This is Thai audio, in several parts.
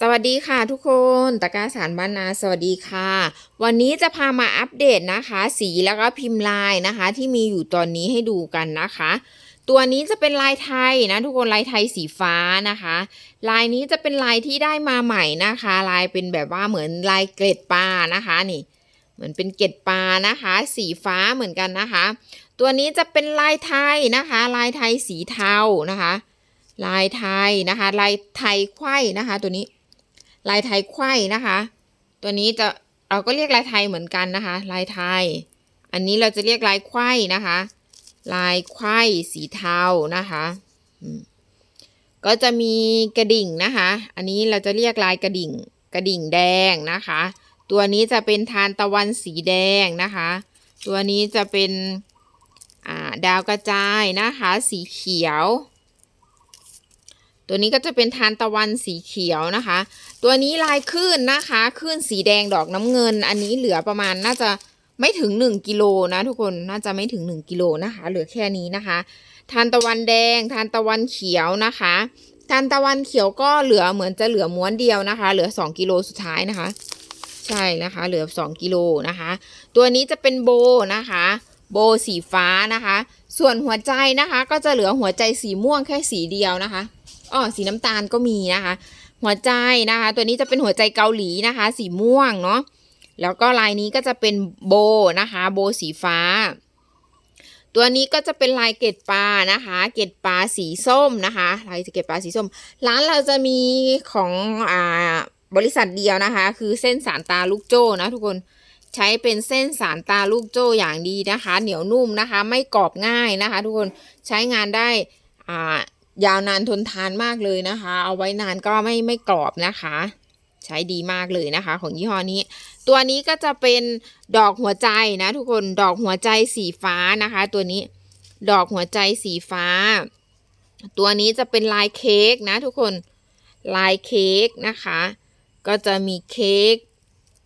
สวัสดีค่ะทุกคนตะกาสารบ้านนาสวัสดีค่ะ วันนี้จะพามาอัปเดตนะคะ สีแล้วก็พิมพ์ลายนะคะ ที่มีอยู่ตอนนี้ให้ดูกันนะคะ ตัวนี้จะเป็นลายไทยนะ ทุกคนลายไทยสีฟ้านะคะ ลายนี้จะเป็นลายที่ได้มาใหม่นะคะ ลายเป็นแบบว่าเหมือนลายเกล็ดปลานะคะนี่ เหมือนเป็นเกล็ดปลานะคะ สีฟ้าเหมือนกันนะคะ ตัวนี้จะเป็นลายไทยนะคะ ลายไทยสีเทานะคะ ลายไทยนะคะ ลายไทยไขว้นะคะ ตัวนี้ ลายไทยไขว้นะคะ ตัวนี้จะเราก็เรียกลายไทยเหมือนกันนะคะ ลายไทย อันนี้เราจะเรียกลายไขว้นะคะ ลายไขว้สีเทานะคะก็จะมีกระดิ่งนะคะ อันนี้เราจะเรียกลายกระดิ่ง กระดิ่งแดงนะคะ ตัวนี้จะเป็นทานตะวันสีแดงนะคะ ตัวนี้จะเป็นาดาวกระจายนะคะ สีเขียว ตัวนี้ก็จะเป็นทานตะวันสีเขียวนะคะ ตัวนี้ลายคลื่นนะคะคลื่นสีแดงดอกน้ำเงิน อันนี้เหลือประมาณน่าจะไม่ถึง 1กิโลนะทุกคนน่าจะไม่ถึง 1กิโลนะคะ เหลือแค่นี้นะคะ ทานตะวันแดง ทานตะวันเขียวนะคะ ทานตะวันเขียวก็เหลือเหมือนจะเหลือม้วนเดียวนะคะ เหลือ 2กิโลสุดท้ายนะคะ ใช่นะคะ เหลือ 2กิโลนะคะ ตัวนี้จะเป็นโบนะคะ โบสีฟ้านะคะ ส่วนหัวใจนะคะ ก็จะเหลือหัวใจสีม่วงแค่สีเดียวนะคะ อ๋อสีน้ำตาลก็มีนะคะ หัวใจนะคะ ตัวนี้จะเป็นหัวใจเกาหลีนะคะ สีม่วงเนาะแล้วก็ลายนี้ก็จะเป็นโบนะคะ โบสีฟ้า ตัวนี้ก็จะเป็นลายเกล็ดปลานะคะ เกล็ดปลาสีส้มนะคะลายเกล็ดปลาสีส้ม ร้านเราจะมีของอ่าบริษัทเดียวนะคะ คือเส้นสารตาลูกโจ้นะทุกคนใช้เป็นเส้นสารตาลูกโจ้อย่างดีนะคะ เหนียวนุ่มนะคะ ไม่กรอบง่ายนะคะ ทุกคนใช้งานได้อ่า ยาวนานทนทานมากเลยนะคะ เอาไว้นานก็ไม่ไม่กรอบนะคะ ใช้ดีมากเลยนะคะ ของยี่ห้อนี้ ตัวนี้ก็จะเป็นดอกหัวใจนะ ทุกคนดอกหัวใจสีฟ้านะคะ ตัวนี้ดอกหัวใจสีฟ้า ตัวนี้จะเป็นลายเค้กนะทุกคนลายเค้กนะคะ ก็จะมีเค้ก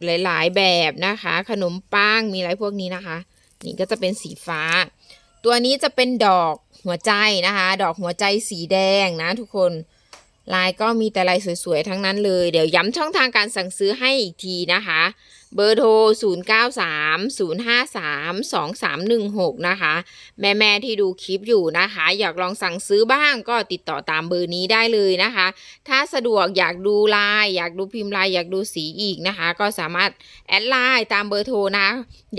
หลาย ๆ แบบนะคะ ขนมปังมีอะไรพวกนี้นะคะ นี่ก็จะเป็นสีฟ้า ตัวนี้จะเป็นดอกหัวใจนะคะ ดอกหัวใจสีแดงนะทุกคนลายก็มีแต่ลายสวยๆ ทั้งนั้นเลย เดี๋ยวย้ำช่องทางการสั่งซื้อให้อีกทีนะคะ เบอร์โทร 0930532316 นะคะ แม่ๆที่ดูคลิปอยู่นะคะ อยากลองสั่งซื้อบ้างก็ติดต่อตามเบอร์นี้ได้เลยนะคะ ถ้าสะดวกอยากดูลาย อยากดูพิมพ์ลาย อยากดูสีอีกนะคะ ก็สามารถแอดไลน์ตามเบอร์โทรนะ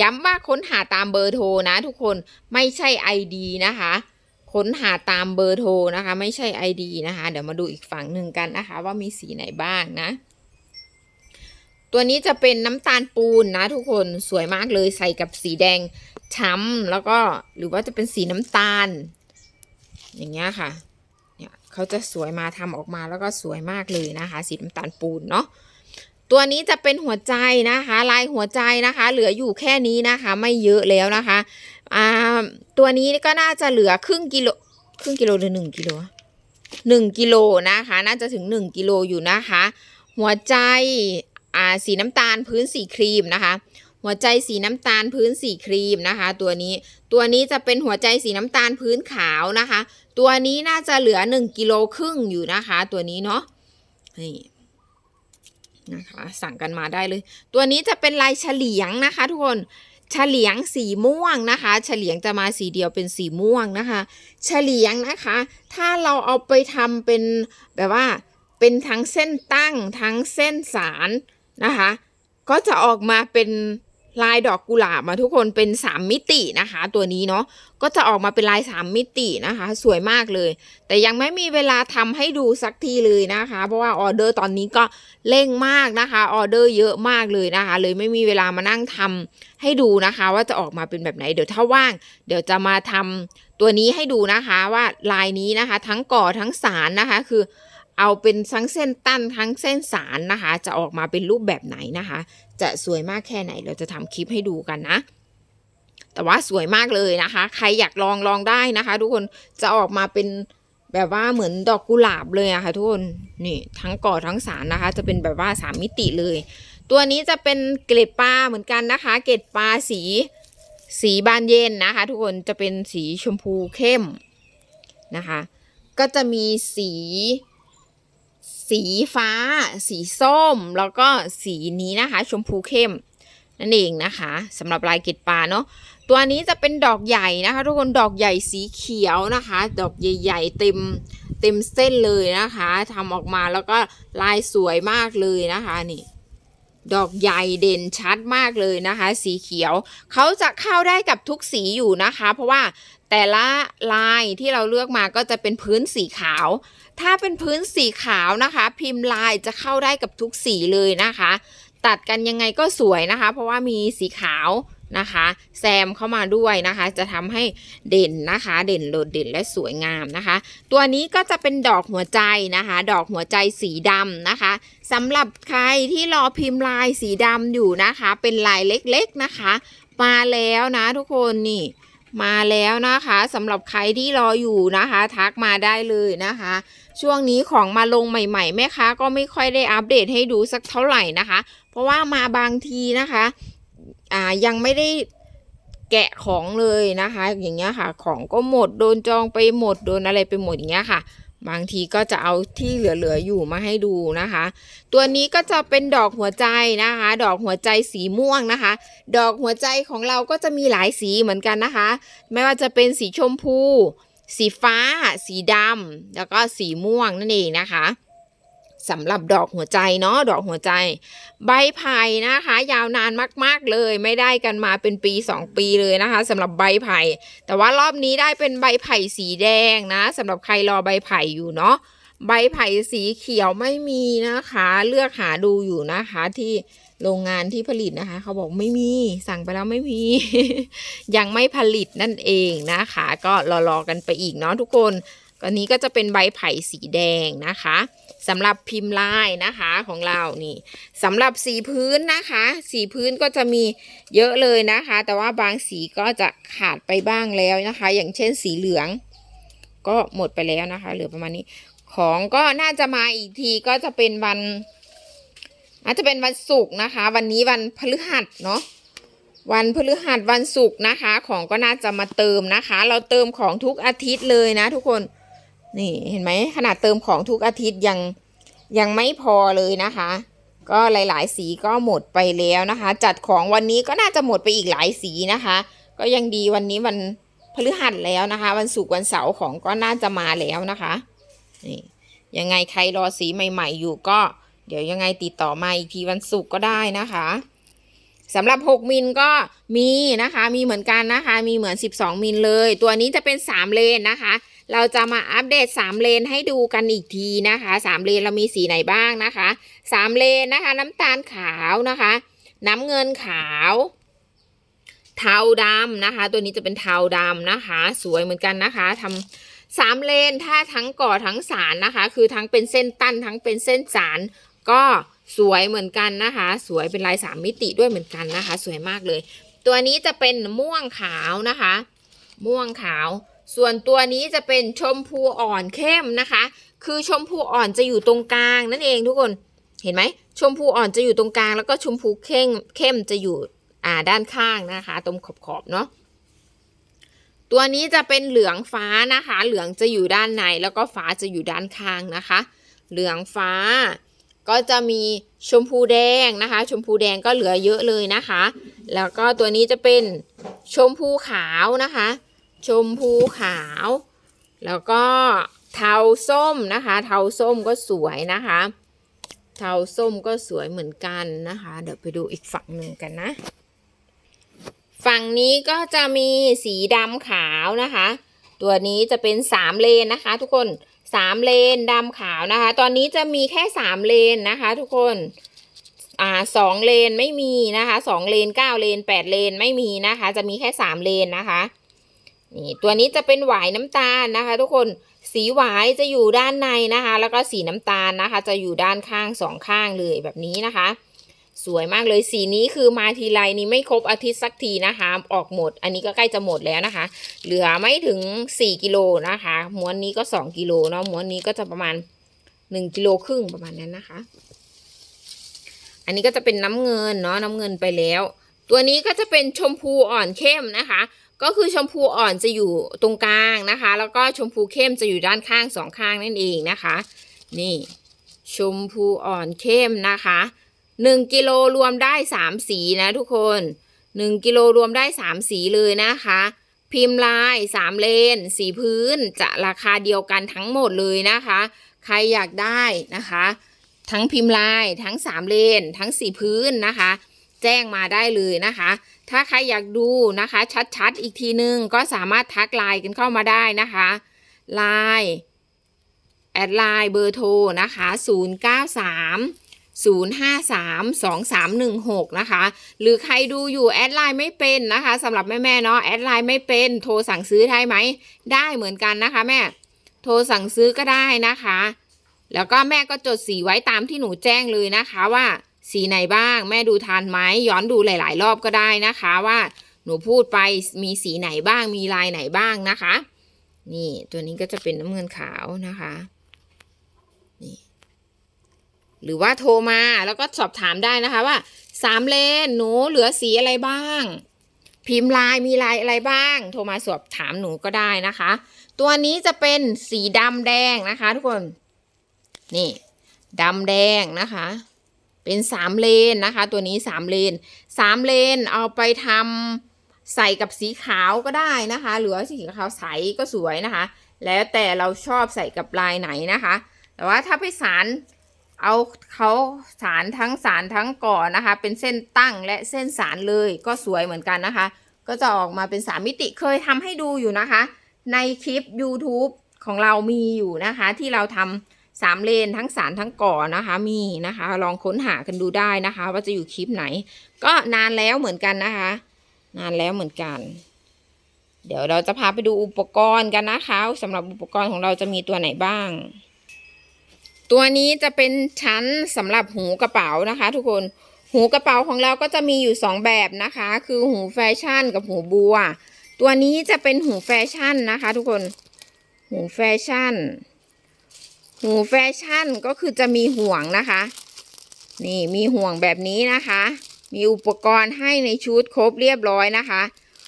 ย้ำว่าค้นหาตามเบอร์โทรนะ ทุกคนไม่ใช่ ID นะคะค้นหาตามเบอร์โทรนะคะ ไม่ใช่ ID นะคะ เดี๋ยวมาดูอีกฝั่งหนึ่งกันนะคะ ว่ามีสีไหนบ้างนะ ตัวนี้จะเป็นน้ำตาลปูนนะทุกคนสวยมากเลยใส่กับสีแดงช้ำแล้วก็หรือว่าจะเป็นสีน้ำตาล อย่างเงี้ยค่ะเนี่ยเขาจะสวยมาทำออกมาแล้วก็สวยมากเลยนะคะ สีน้ำตาลปูนเนาะตัวนี้จะเป็นหัวใจนะคะ ลายหัวใจนะคะ เหลืออยู่แค่นี้นะคะ ไม่เยอะแล้วนะคะอ่าตัวนี้ก็น่าจะเหลือครึ่งกิโลครึ่งกิโลหรือหนึ่งกิโลหนึ่งกิโลนะคะ น่าจะถึงหนึ่งกิโลอยู่นะคะ หัวใจ สีน้ำตาลพื้นสีครีมนะคะ หัวใจสีน้ำตาลพื้นสีครีมนะคะ ตัวนี้ตัวนี้จะเป็นหัวใจสีน้ำตาลพื้นขาวนะคะ ตัวนี้น่าจะเหลือ 1กิโลครึ่งอยู่นะคะ ตัวนี้เนาะนี่นะคะสั่งกันมาได้เลย ตัวนี้จะเป็นลายเฉลียงนะคะ ทุกคนเฉลียงสีม่วงนะคะ เฉลียงจะมาสีเดียวเป็นสีม่วงนะคะ เฉลียงนะคะ ถ้าเราเอาไปทำเป็นแบบว่าเป็นทั้งเส้นตั้งทั้งเส้นสาร นะคะ ก็จะออกมาเป็นลายดอกกุหลาบมาทุกคนเป็น3มิตินะคะ ตัวนี้เนาะก็จะออกมาเป็นลาย3มิตินะคะ สวยมากเลย แต่ยังไม่มีเวลาทำให้ดูสักทีเลยนะคะ เพราะว่าออเดอร์ตอนนี้ก็เร่งมากนะคะออเดอร์เยอะมากเลยนะคะ เลยไม่มีเวลามานั่งทำให้ดูนะคะ ว่าจะออกมาเป็นแบบไหนเดี๋ยวถ้าว่าง เดี๋ยวจะมาทำตัวนี้ให้ดูนะคะว่าลายนี้นะคะ ทั้งก่อทั้งสารนะคะคือ เอาเป็นทั้งเส้นตั้นทั้งเส้นสารนะคะ จะออกมาเป็นรูปแบบไหนนะคะ จะสวยมากแค่ไหนเราจะทำคลิปให้ดูกันนะ แต่ว่าสวยมากเลยนะคะ ใครอยากลองลองได้นะคะ ทุกคนจะออกมาเป็นแบบว่าเหมือนดอกกุหลาบเลยอะค่ะทุกคนนี่ทั้งก่อทั้งสารนะคะ จะเป็นแบบว่าสามมิติเลย ตัวนี้จะเป็นเกล็ดปลาเหมือนกันนะคะ เกล็ดปลาสีสีบานเย็นนะคะ ทุกคนจะเป็นสีชมพูเข้มนะคะ ก็จะมีสี สีฟ้า สีส้ม แล้วก็สีนี้นะคะ ชมพูเข้มนั่นเองนะคะสำหรับลายเกล็ดปลาเนาะตัวนี้จะเป็นดอกใหญ่นะคะ ทุกคนดอกใหญ่สีเขียวนะคะ ดอกใหญ่ๆเต็มเต็มเส้นเลยนะคะทำออกมาแล้วก็ลายสวยมากเลยนะคะนี่ ดอกใหญ่เด่นชัดมากเลยนะคะ สีเขียวเขาจะเข้าได้กับทุกสีอยู่นะคะ เพราะว่าแต่ละลายที่เราเลือกมาก็จะเป็นพื้นสีขาว ถ้าเป็นพื้นสีขาวนะคะ พิมพ์ลายจะเข้าได้กับทุกสีเลยนะคะ ตัดกันยังไงก็สวยนะคะ เพราะว่ามีสีขาว นะคะแซมเข้ามาด้วยนะคะ จะทำให้เด่นนะคะ เด่นโดดเด่นและสวยงามนะคะ ตัวนี้ก็จะเป็นดอกหัวใจนะคะ ดอกหัวใจสีดำนะคะสำหรับใครที่รอพิมพ์ลายสีดำอยู่นะคะ เป็นลายเล็กๆนะคะ มาแล้วนะทุกคนนี่มาแล้วนะคะสำหรับใครที่รออยู่นะคะ ทักมาได้เลยนะคะ ช่วงนี้ของมาลงใหม่ ๆ แม่ค้าก็ไม่ค่อยได้อัปเดตให้ดูสักเท่าไหร่นะคะ เพราะว่ามาบางทีนะคะ อ่ายังไม่ได้แกะของเลยนะคะ อย่างเงี้ยค่ะ ของก็หมดโดนจองไปหมดโดนอะไรไปหมดอย่างเงี้ยค่ะ บางทีก็จะเอาที่เหลือๆอยู่มาให้ดูนะคะ ตัวนี้ก็จะเป็นดอกหัวใจนะคะ ดอกหัวใจสีม่วงนะคะ ดอกหัวใจของเราก็จะมีหลายสีเหมือนกันนะคะ ไม่ว่าจะเป็นสีชมพู สีฟ้า สีดำแล้วก็สีม่วงนั่นเองนะคะ สำหรับดอกหัวใจเนาะดอกหัวใจ ใบไผ่นะคะ ยาวนานมากๆเลย ไม่ได้กันมาเป็นปี 2 ปีเลยนะคะสำหรับใบไผ่แต่ว่ารอบนี้ได้เป็นใบไผ่สีแดงนะสำหรับใครรอใบไผ่อยู่เนาะใบไผ่สีเขียวไม่มีนะคะ เลือกหาดูอยู่นะคะที่โรงงานที่ผลิตนะคะ เขาบอกไม่มีสั่งไปแล้วไม่มี ยังไม่ผลิตนั่นเองนะคะ ก็รอๆกันไปอีกเนาะทุกคนอันนี้ก็จะเป็นใบไผ่สีแดงนะคะ สำหรับพิมพ์ลายนะคะของเรานี่สำหรับสีพื้นนะคะ สีพื้นก็จะมีเยอะเลยนะคะ แต่ว่าบางสีก็จะขาดไปบ้างแล้วนะคะ อย่างเช่นสีเหลือง ก็หมดไปแล้วนะคะ เหลือประมาณนี้ ของก็น่าจะมาอีกทีก็จะเป็นวันอาจจะเป็นวันศุกร์นะคะ วันนี้วันพฤหัสเนาะวันพฤหัสวันศุกร์นะคะ ของก็น่าจะมาเติมนะคะ เราเติมของทุกอาทิตย์เลยนะทุกคน นี่เห็นไหมขนาดเติมของทุกอาทิตย์ยังยังไม่พอเลยนะคะ ก็หลาย ๆ สีก็หมดไปแล้วนะคะ จัดของวันนี้ก็น่าจะหมดไปอีกหลายสีนะคะ ก็ยังดีวันนี้วันพฤหัสแล้วนะคะ วันศุกร์วันเสาร์ของก็น่าจะมาแล้วนะคะนี่ยังไงใครรอสีใหม่ ๆ อยู่ก็ เดี๋ยวยังไงติดต่อมาอีกทีวันศุกร์ก็ได้นะคะสำหรับ 6 มิลก็มีนะคะ มีเหมือนกันนะคะ มีเหมือน 12 มิลเลย ตัวนี้จะเป็น 3 เลนนะคะ เราจะมาอัปเดต 3 เลนให้ดูกันอีกทีนะคะ 3 เลนเรามีสีไหนบ้างนะคะ 3 เลนนะคะ น้ำตาลขาวนะคะ น้ำเงินขาว เทาดำนะคะ ตัวนี้จะเป็นเทาดำนะคะ สวยเหมือนกันนะคะทำสามเลนถ้าทั้งก่อทั้งสารนะคะ คือทั้งเป็นเส้นตั้นทั้งเป็นเส้นสารก็สวยเหมือนกันนะคะ สวยเป็นลายสามมิติด้วยเหมือนกันนะคะ สวยมากเลย ตัวนี้จะเป็นม่วงขาวนะคะ ม่วงขาว ส่วนตัวนี้จะเป็นชมพูอ่อนเข้มนะคะ คือชมพูอ่อนจะอยู่ตรงกลางนั่นเองทุกคน เห็นไหม ชมพูอ่อนจะอยู่ตรงกลาง แล้วก็ชมพูเข้มเข้มจะอยู่อ่าด้านข้างนะคะ ตรงขอบขอบๆเนาะ ตัวนี้จะเป็นเหลืองฟ้านะคะ เหลืองจะอยู่ด้านในแล้วก็ฟ้าจะอยู่ด้านข้างนะคะ เหลืองฟ้าก็จะมีชมพูแดงนะคะ ชมพูแดงก็เหลือเยอะเลยนะคะ แล้วก็ตัวนี้จะเป็นชมพูขาวนะคะ ชมพูขาว แล้วก็เทาส้มนะคะ เทาส้มก็สวยนะคะ เทาส้มก็สวยเหมือนกันนะคะ เดี๋ยวไปดูอีกฝั่งหนึ่งกันนะ ฝั่งนี้ก็จะมีสีดำขาวนะคะ ตัวนี้จะเป็นสามเลนนะคะ ทุกคนสามเลนดำขาวนะคะ ตอนนี้จะมีแค่สามเลนนะคะ ทุกคนอ่าสองเลนไม่มีนะคะสองเลนเก้าเลนแปดเลนไม่มีนะคะ จะมีแค่สามเลนนะคะ นี่ตัวนี้จะเป็นหวายน้ำตาลนะคะ ทุกคนสีหวายจะอยู่ด้านในนะคะ แล้วก็สีน้ำตาลนะคะ จะอยู่ด้านข้างสองข้างเลยแบบนี้นะคะ สวยมากเลยสีนี้คือมาทีไรนี้ไม่ครบอาทิตย์สักทีนะคะ ออกหมด อันนี้ก็ใกล้จะหมดแล้วนะคะ เหลือไม่ถึง 4กิโลนะคะม้วนนี้ก็ 2กิโลเนาะม้วนนี้ก็จะประมาณ 1กิโลครึ่งประมาณนั้นนะคะ อันนี้ก็จะเป็นน้ำเงินเนาะน้ำเงินไปแล้ว ตัวนี้ก็จะเป็นชมพูอ่อนเข้มนะคะ ก็คือชมพูอ่อนจะอยู่ตรงกลางนะคะ แล้วก็ชมพูเข้มจะอยู่ด้านข้างสองข้างนั่นเองนะคะ นี่ ชมพูอ่อนเข้มนะคะหนึ่งกิโลรวมได้สามสีนะทุกคนหนึ่งกิโลรวมได้สามสีเลยนะคะ พิมพ์ลายสามเลน สีพื้นจะราคาเดียวกันทั้งหมดเลยนะคะ ใครอยากได้นะคะ ทั้งพิมพ์ลายทั้งสามเลน ทั้งสีพื้นนะคะ แจ้งมาได้เลยนะคะ ถ้าใครอยากดูนะคะ ชัดๆ อีกทีนึง ก็สามารถทักไลน์กันเข้ามาได้นะคะไลน์แอดไลน์เบอร์โทรนะคะ 093 053 2316 นะคะ หรือใครดูอยู่แอดไลน์ไม่เป็นนะคะสำหรับแม่ๆเนาะแอดไลน์ไม่เป็นโทรสั่งซื้อได้ไหม ได้เหมือนกันนะคะแม่ โทรสั่งซื้อก็ได้นะคะ แล้วก็แม่ก็จดสีไว้ตามที่หนูแจ้งเลยนะคะว่า สีไหนบ้าง แม่ดูทันไหมย้อนดูหลาย ๆ รอบก็ได้นะคะว่าหนูพูดไปมีสีไหนบ้างมีลายไหนบ้างนะคะ นี่ตัวนี้ก็จะเป็นน้ำเงินขาวนะคะนี่หรือว่าโทรมาแล้วก็สอบถามได้นะคะว่าสามเลนหนูเหลือสีอะไรบ้าง พิมพ์ลายมีลายอะไรบ้าง โทรมาสอบถามหนูก็ได้นะคะ ตัวนี้จะเป็นสีดำแดงนะคะ ทุกคน นี่ดำแดงนะคะ เป็นสามเลนนะคะ ตัวนี้สามเลนสามเลนเอาไปทำใส่กับสีขาวก็ได้นะคะ หรือสีขาวใสก็สวยนะคะ แล้วแต่เราชอบใส่กับลายไหนนะคะ แต่ว่าถ้าไปสารเอาเขาสารทั้งสารทั้งก่อนนะคะ เป็นเส้นตั้งและเส้นสารเลยก็สวยเหมือนกันนะคะ ก็จะออกมาเป็นสามมิติเคยทำให้ดูอยู่นะคะ ในคลิป YouTube ของเรามีอยู่นะคะ ที่เราทำ สามเลนทั้งสารทั้งก่อนะคะมีนะคะ ลองค้นหากันดูได้นะคะ ว่าจะอยู่คลิปไหน ก็นานแล้วเหมือนกันนะคะ นานแล้วเหมือนกัน เดี๋ยวเราจะพาไปดูอุปกรณ์กันนะคะสำหรับอุปกรณ์ของเราจะมีตัวไหนบ้าง ตัวนี้จะเป็นชั้นสำหรับหูกระเป๋านะคะ ทุกคนหูกระเป๋าของเราก็จะมีอยู่สองแบบนะคะ คือหูแฟชั่นกับหูบัว ตัวนี้จะเป็นหูแฟชั่นนะคะ ทุกคน หูแฟชั่น หูแฟชั่นก็คือจะมีห่วงนะคะ นี่มีห่วงแบบนี้นะคะ มีอุปกรณ์ให้ในชุดครบเรียบร้อยนะคะ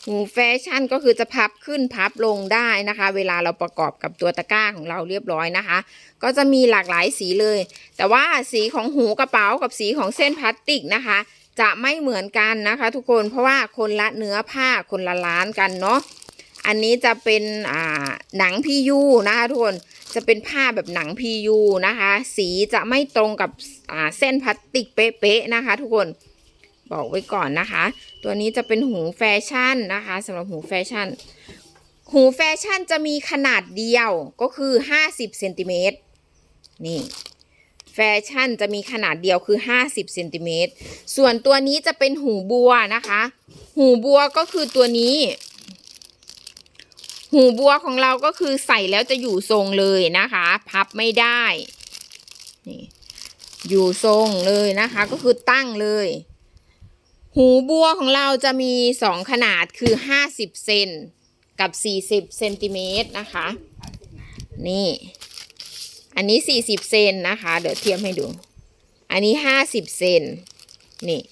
หูแฟชั่นก็คือจะพับขึ้นพับลงได้นะคะ เวลาเราประกอบกับตัวตะกร้าของเราเรียบร้อยนะคะ ก็จะมีหลากหลายสีเลย แต่ว่าสีของหูกระเป๋ากับสีของเส้นพลาสติกนะคะ จะไม่เหมือนกันนะคะ ทุกคนเพราะว่าคนละเนื้อผ้าคนละล้านกันเนาะอันนี้จะเป็นอ่าหนังพียูนะคะทุกคน จะเป็นผ้าแบบหนังพียูนะคะ สีจะไม่ตรงกับเส้นพลาสติกเป๊ะๆนะคะ ทุกคนบอกไว้ก่อนนะคะ ตัวนี้จะเป็นหูแฟชั่นนะคะสำหรับหูแฟชั่น หูแฟชั่นจะมีขนาดเดียวก็คือ 50เซนติเมตรนี่แฟชั่นจะมีขนาดเดียวคือ 50เซนติเมตรส่วนตัวนี้จะเป็นหูบัวนะคะ หูบัวก็คือตัวนี้ หูบัวของเราก็คือใส่แล้วจะอยู่ทรงเลยนะคะ พับไม่ได้นี่อยู่ทรงเลยนะคะ ก็คือตั้งเลย หูบัวของเราจะมีสองขนาดคือ50เซนกับ40เซนติเมตรนะคะ นี่ อันนี้40เซนนะคะ เดี๋ยวเทียบให้ดู อันนี้50เซนนี่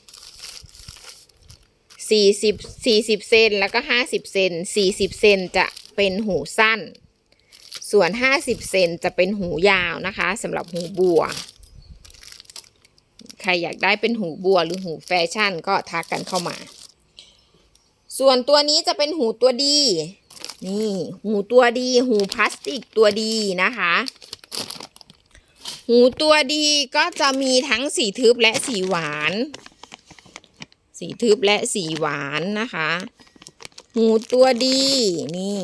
40 40เซนแล้วก็50เซน40เซนจะ เป็นหูสั้น ส่วน 50 เซนจะเป็นหูยาวนะคะสำหรับหูบัว ใครอยากได้เป็นหูบัวหรือหูแฟชั่นก็ทักกันเข้ามา ส่วนตัวนี้จะเป็นหูตัวดี นี่ หูตัวดี หูพลาสติกตัวดีนะคะ หูตัวดีก็จะมีทั้งสีทึบและสีหวาน สีทึบและสีหวานนะคะ หูตัวดี นี่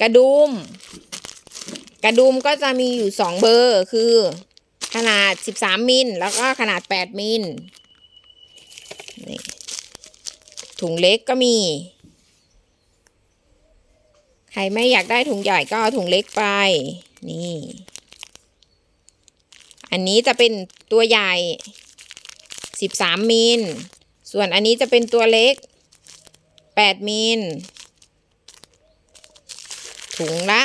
กระดุม กระดุมก็จะมีอยู่สองเบอร์คือ ขนาด13มิลแล้วก็ขนาด8มิลนี่ถุงเล็กก็มี ใครไม่อยากได้ถุงใหญ่ก็เอาถุงเล็กไป นี่ อันนี้จะเป็นตัวใหญ่ 13 มิล ส่วนอันนี้จะเป็นตัวเล็ก 8 มิล ถุงละ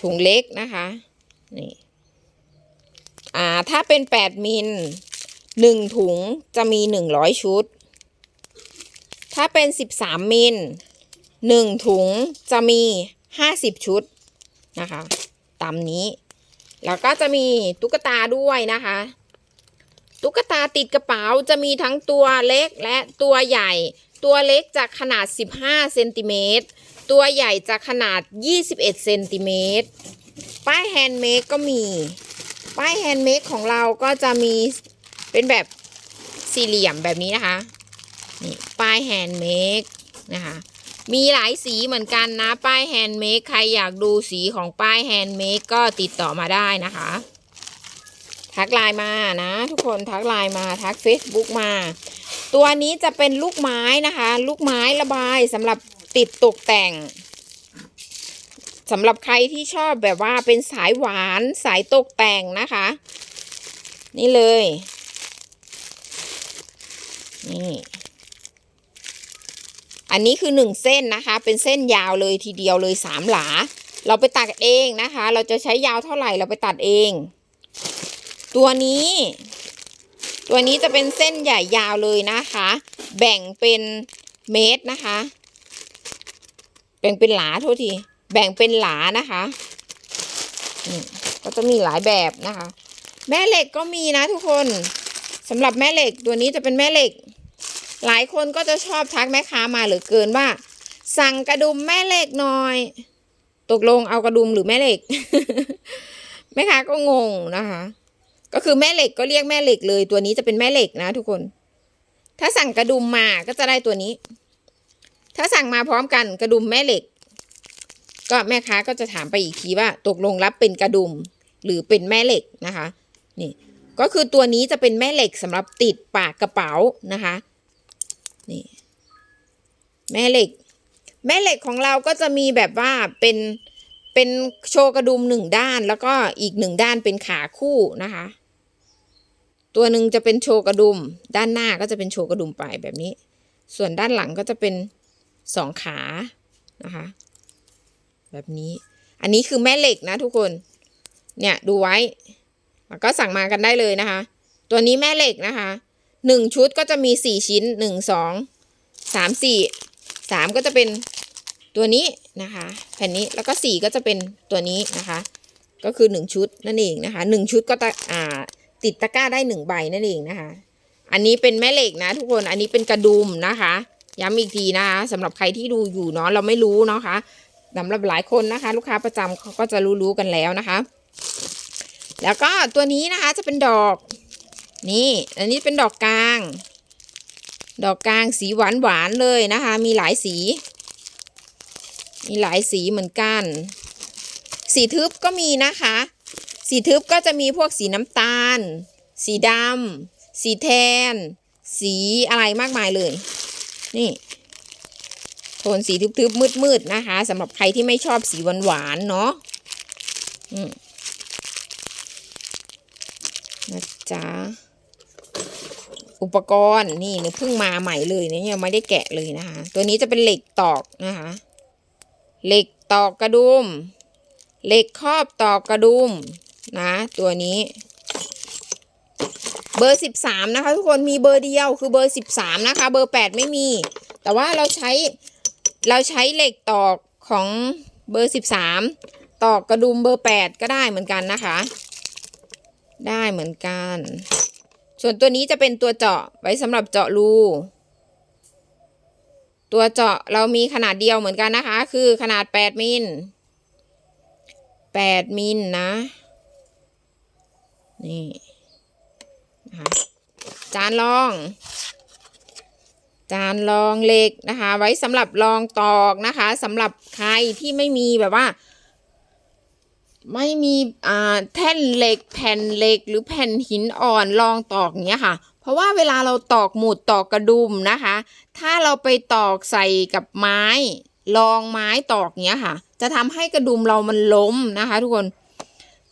ถุงเล็กนะคะ นี่ อ่า ถ้าเป็น 8 มิลหนึ่งถุงจะมี 100 ชุด ถ้าเป็น 13 มิลหนึ่งถุงจะมี 50 ชุดนะคะ ตามนี้ แล้วก็จะมีตุ๊กตาด้วยนะคะตุ๊กตาติดกระเป๋าจะมีทั้งตัวเล็กและตัวใหญ่ ตัวเล็กจะขนาด 15 เซนติเมตร ตัวใหญ่จะขนาด 21 เซนติเมตร ป้ายแฮนด์เมดก็มี ป้ายแฮนด์เมดของเราก็จะมีเป็นแบบสี่เหลี่ยมแบบนี้นะคะ นี่ป้ายแฮนด์เมดนะคะ มีหลายสีเหมือนกันนะ ป้ายแฮนด์เมดใครอยากดูสีของป้ายแฮนด์เมดก็ติดต่อมาได้นะคะ ทักไลน์มานะ ทุกคนทักไลน์มาทัก Facebook มา ตัวนี้จะเป็นลูกไม้นะคะ ลูกไม้ระบายสำหรับติดตกแต่งสำหรับใครที่ชอบแบบว่าเป็นสายหวานสายตกแต่งนะคะ นี่เลย นี่อันนี้คือหนึ่งเส้นนะคะ เป็นเส้นยาวเลยทีเดียวเลยสามหลา เราไปตัดเองนะคะ เราจะใช้ยาวเท่าไหร่เราไปตัดเอง ตัวนี้ ตัวนี้จะเป็นเส้นใหญ่ยาวเลยนะคะ แบ่งเป็นเมตรนะคะ แบ่งเป็นหลาโทษที แบ่งเป็นหลานะคะก็จะมีหลายแบบนะคะ แม่เหล็กก็มีนะทุกคนสำหรับแม่เหล็กตัวนี้จะเป็นแม่เหล็ก หลายคนก็จะชอบทักแม่ค้ามาเหลือเกินว่า สั่งกระดุมแม่เหล็กหน่อย ตกลงเอากระดุมหรือแม่เหล็ก แม่ค้าก็งงนะคะ ก็คือแม่เหล็กก็เรียกแม่เหล็กเลย ตัวนี้จะเป็นแม่เหล็กนะทุกคน ถ้าสั่งกระดุมมาก็จะได้ตัวนี้ ถ้าสั่งมาพร้อมกันกระดุมแม่เหล็ก ก็แม่ค้าก็จะถามไปอีกทีว่า ตกลงรับเป็นกระดุมหรือเป็นแม่เหล็กนะคะ นี่ ก็คือตัวนี้จะเป็นแม่เหล็กสำหรับติดปากกระเป๋านะคะ นี่ แม่เหล็ก แม่เหล็กของเราก็จะมีแบบว่าเป็น เป็นโชว์กระดุมหนึ่งด้านแล้วก็อีกหนึ่งด้านเป็นขาคู่นะคะ ตัวหนึ่งจะเป็นโชว์กระดุม ด้านหน้าก็จะเป็นโชว์กระดุมไปแบบนี้ ส่วนด้านหลังก็จะเป็นสองขานะคะแบบนี้ อันนี้คือแม่เหล็กนะทุกคน เนี่ยดูไว้ แล้วก็สั่งมากันได้เลยนะคะ ตัวนี้แม่เหล็กนะคะหนึ่งชุดก็จะมีสี่ชิ้นหนึ่งสองสามสี่สามก็จะเป็นตัวนี้ นะคะ แผ่นนี้แล้วก็สี่ก็จะเป็นตัวนี้นะคะ ก็คือหนึ่งชุดนั่นเองนะคะหนึ่งชุดก็ตะอ่าติดตะกร้าได้หนึ่งใบนั่นเองนะคะ อันนี้เป็นแม่เหล็กนะ ทุกคนอันนี้เป็นกระดุมนะคะ ย้ำอีกทีนะคะสำหรับใครที่ดูอยู่เนาะเราไม่รู้เนาะคะสำหรับหลายคนนะคะ ลูกค้าประจำเขาก็จะรู้ๆกันแล้วนะคะ แล้วก็ตัวนี้นะคะจะเป็นดอก นี่ อันนี้เป็นดอกกลาง ดอกกลางสีหวานหวานๆเลยนะคะ มีหลายสี มีหลายสีเหมือนกัน สีทึบก็มีนะคะ สีทึบก็จะมีพวกสีน้ำตาล สีดำสีแทน สีอะไรมากมายเลย นี่โทนสีทึบๆมืดๆนะคะสำหรับใครที่ไม่ชอบสีหวานๆเนาะอืมนะจ๊ะอุปกรณ์นี่เพิ่งมาใหม่เลยเนี่ยยังไม่ได้แกะเลยนะคะ ตัวนี้จะเป็นเหล็กตอกนะคะ เหล็กตอกกระดุม เหล็กครอบตอกกระดุมนะ ตัวนี้ เบอร์สิบสามนะคะ ทุกคนมีเบอร์เดียวคือเบอร์สิบสามนะคะ เบอร์แปดไม่มี แต่ว่าเราใช้เราใช้เหล็กตอกของเบอร์สิบสามตอกกระดุมเบอร์แปดก็ได้เหมือนกันนะคะ ได้เหมือนกัน ส่วนตัวนี้จะเป็นตัวเจาะไว้สำหรับเจาะรู ตัวเจาะเรามีขนาดเดียวเหมือนกันนะคะ คือขนาด 8 มิล 8 มิลนะ นี่นะคะจานรอง จานรองเหล็กนะคะ ไว้สำหรับรองตอกนะคะสำหรับใครที่ไม่มีแบบว่า ไม่มีอ่าแท่นเหล็กแผ่นเหล็กหรือแผ่นหินอ่อนรองตอกเนี้ยค่ะ เพราะว่าเวลาเราตอกหมุดตอกกระดุมนะคะ ถ้าเราไปตอกใส่กับไม้รองไม้ตอกเนี้ยค่ะ จะทำให้กระดุมเรามันล้มนะคะ ทุกคน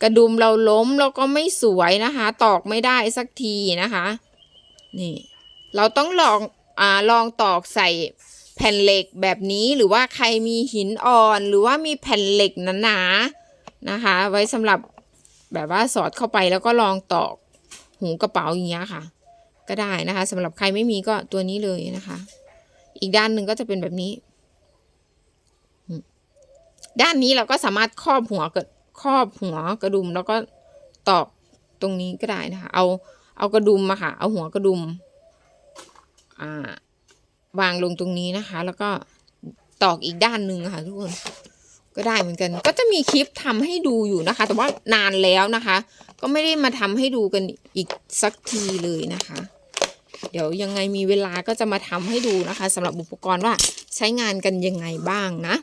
กระดุมเราล้มแล้วก็ไม่สวยนะคะ ตอกไม่ได้สักทีนะคะนี่เราต้องลองอ่าลองตอกใส่แผ่นเหล็กแบบนี้หรือว่าใครมีหินอ่อน หรือว่ามีแผ่นเหล็กหนาๆ นะคะ ไว้สำหรับแบบว่าสอดเข้าไปแล้วก็ลองตอกหูกระเป๋าอย่างเงี้ยค่ะ ก็ได้นะคะสำหรับใครไม่มีก็ตัวนี้เลยนะคะ อีกด้านหนึ่งก็จะเป็นแบบนี้ ด้านนี้เราก็สามารถครอบหัวกระครอบหัวกระดุมแล้วก็ตอกตรงนี้ก็ได้นะคะ เอาเอากระดุมมาค่ะ เอาหัวกระดุมอ่าวางลงตรงนี้นะคะ แล้วก็ตอกอีกด้านหนึ่งค่ะทุกคน ก็ได้เหมือนกัน ก็จะมีคลิปทำให้ดูอยู่นะคะ แต่ว่านานแล้วนะคะ ก็ไม่ได้มาทำให้ดูกันอีกสักทีเลยนะคะ เดี๋ยวยังไงมีเวลาก็จะมาทำให้ดูนะคะสำหรับอุปกรณ์ว่าใช้งานกันยังไงบ้างนะ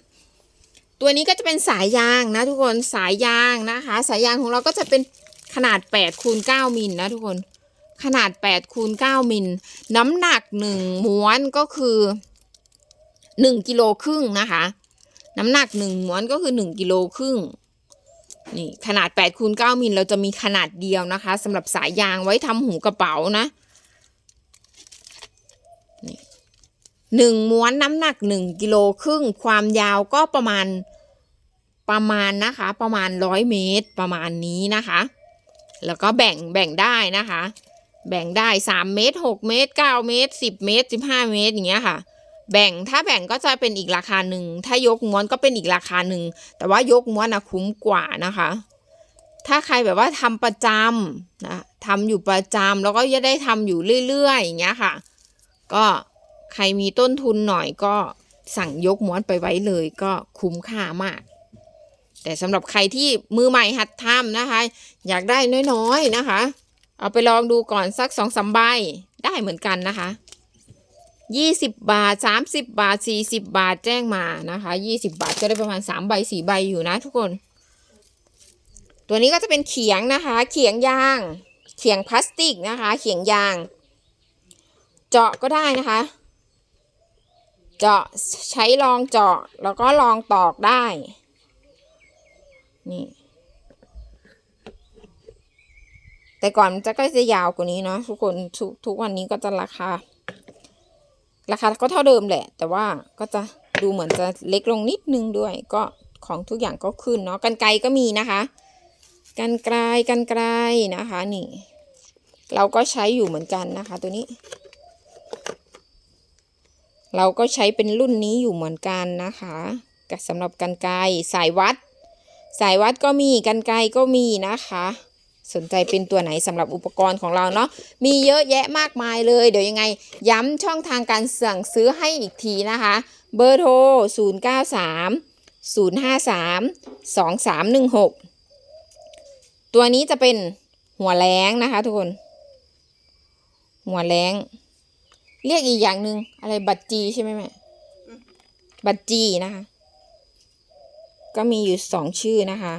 ตัวนี้ก็จะเป็นสายยางนะ ทุกคนสายยางนะคะ สายยางของเราก็จะเป็นขนาด8คูณ9มิลนะทุกคนขนาด8คูณ9มิลน้ำหนัก 1 ม้วนก็คือ 1กิโลครึ่งนะคะ น้ำหนัก1ม้วนก็คือ1กิโลครึ่งนี่ขนาด8คูณ9มิลเราจะมีขนาดเดียวนะคะสำหรับสายยางไว้ทำหูกระเป๋านะหนึ่งม้วนน้ำหนักหนึ่งกิโลครึ่งความยาวก็ประมาณประมาณนะคะ ประมาณร้อยเมตรประมาณนี้นะคะ แล้วก็แบ่งแบ่งได้นะคะ แบ่งได้สามเมตรหกเมตรเก้าเมตรสิบเมตรสิบห้าเมตรอย่างเงี้ยค่ะ แบ่งถ้าแบ่งก็จะเป็นอีกราคาหนึ่ง ถ้ายกม้วนก็เป็นอีกราคาหนึ่ง แต่ว่ายกม้วนนะคุ้มกว่านะคะ ถ้าใครแบบว่าทำประจำนะทำอยู่ประจำแล้วก็จะได้ทำอยู่เรื่อยๆอย่างเงี้ยค่ะ ก็ใครมีต้นทุนหน่อยก็สั่งยกม้วนไปไว้เลยก็คุ้มค่ามาก แต่สำหรับใครที่มือใหม่หัดทำนะคะ อยากได้น้อยๆนะคะ เอาไปลองดูก่อนสักสองสามใบได้เหมือนกันนะคะ ยี่สิบบาทสามสิบบาทสี่สิบบาทแจ้งมานะคะยี่สิบาทก็ได้ประมาณสามใบสี่ใบอยู่นะทุกคน ตัวนี้ก็จะเป็นเขียงนะคะ เขียงยาง เขียงพลาสติกนะคะ เขียงยาง เจาะก็ได้นะคะ เจาะใช้รองเจาะแล้วก็รองตอกได้ นี่แต่ก่อนมันจะก็จะยาวกว่านี้เนาะทุกคนทุกทุกวันนี้ก็จะราคา ราคาก็เท่าเดิมแหละ แต่ว่าก็จะดูเหมือนจะเล็กลงนิดนึงด้วย ก็ของทุกอย่างก็ขึ้นเนาะกันไกลก็มีนะคะ กันไกลกันไกลนะคะนี่ เราก็ใช้อยู่เหมือนกันนะคะ ตัวนี้ เราก็ใช้เป็นรุ่นนี้อยู่เหมือนกันนะคะสำหรับกันไกรสายวัด สายวัดก็มีกันไกรก็มีนะคะ สนใจเป็นตัวไหนสำหรับอุปกรณ์ของเราเนาะมีเยอะแยะมากมายเลย เดี๋ยวยังไง ย้ำช่องทางการสั่งซื้อให้อีกทีนะคะ เบอร์โทร 0 9 3 0 5 3 2 3 1 6 ตัวนี้จะเป็นหัวแรงนะคะทุกคน หัวแรงเรียกอีกอย่างหนึ่งอะไรบัตรจีใช่ไหมแม่บัตรจีนะคะ ก็มีอยู่สองชื่อนะคะ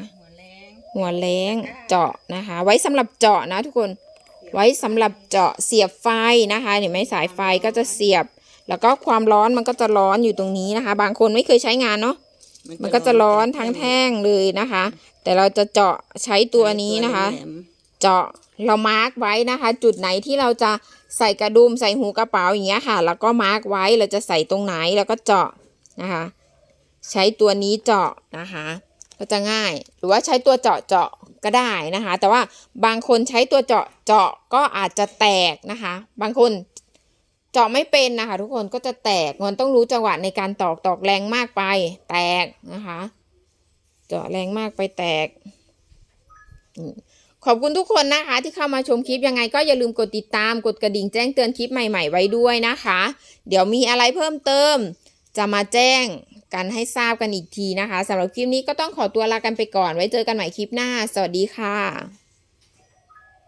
หัวแรงหัวแรงเจาะนะคะ ไว้สำหรับเจาะนะทุกคนไว้สำหรับเจาะเสียบไฟนะคะเห็นไหมสายไฟก็จะเสียบ แล้วก็ความร้อนมันก็จะร้อนอยู่ตรงนี้นะคะ บางคนไม่เคยใช้งานเนาะมันก็จะร้อนทั้งแท่งเลยนะคะ แต่เราจะเจาะใช้ตัวนี้นะคะแหลมเจาะเรามาร์กไว้นะคะ จุดไหนที่เราจะใส่กระดุมใส่หูกระเป๋าอย่างเงี้ยค่ะ แล้วก็มาร์กไว้เราจะใส่ตรงไหนแล้วก็เจาะนะคะ ใช้ตัวนี้เจาะนะคะ ก็จะง่าย หรือว่าใช้ตัวเจาะเจาะก็ได้นะคะ แต่ว่าบางคนใช้ตัวเจาะเจาะก็อาจจะแตกนะคะ บางคนเจาะไม่เป็นนะคะ ทุกคนก็จะแตกมันต้องรู้จังหวะในการตอกตอกแรงมากไป แตกนะคะ เจาะแรงมากไปแตก ขอบคุณทุกคนนะคะ ที่เข้ามาชมคลิปยังไง ก็อย่าลืมกดติดตามกดกระดิ่งแจ้งเตือนคลิปใหม่ๆไว้ด้วยนะคะ เดี๋ยวมีอะไรเพิ่มเติม จะมาแจ้ง กันให้ทราบกันอีกทีนะคะสำหรับคลิปนี้ก็ต้องขอตัวลากันไปก่อน ไว้เจอกันใหม่คลิปหน้า สวัสดีค่ะ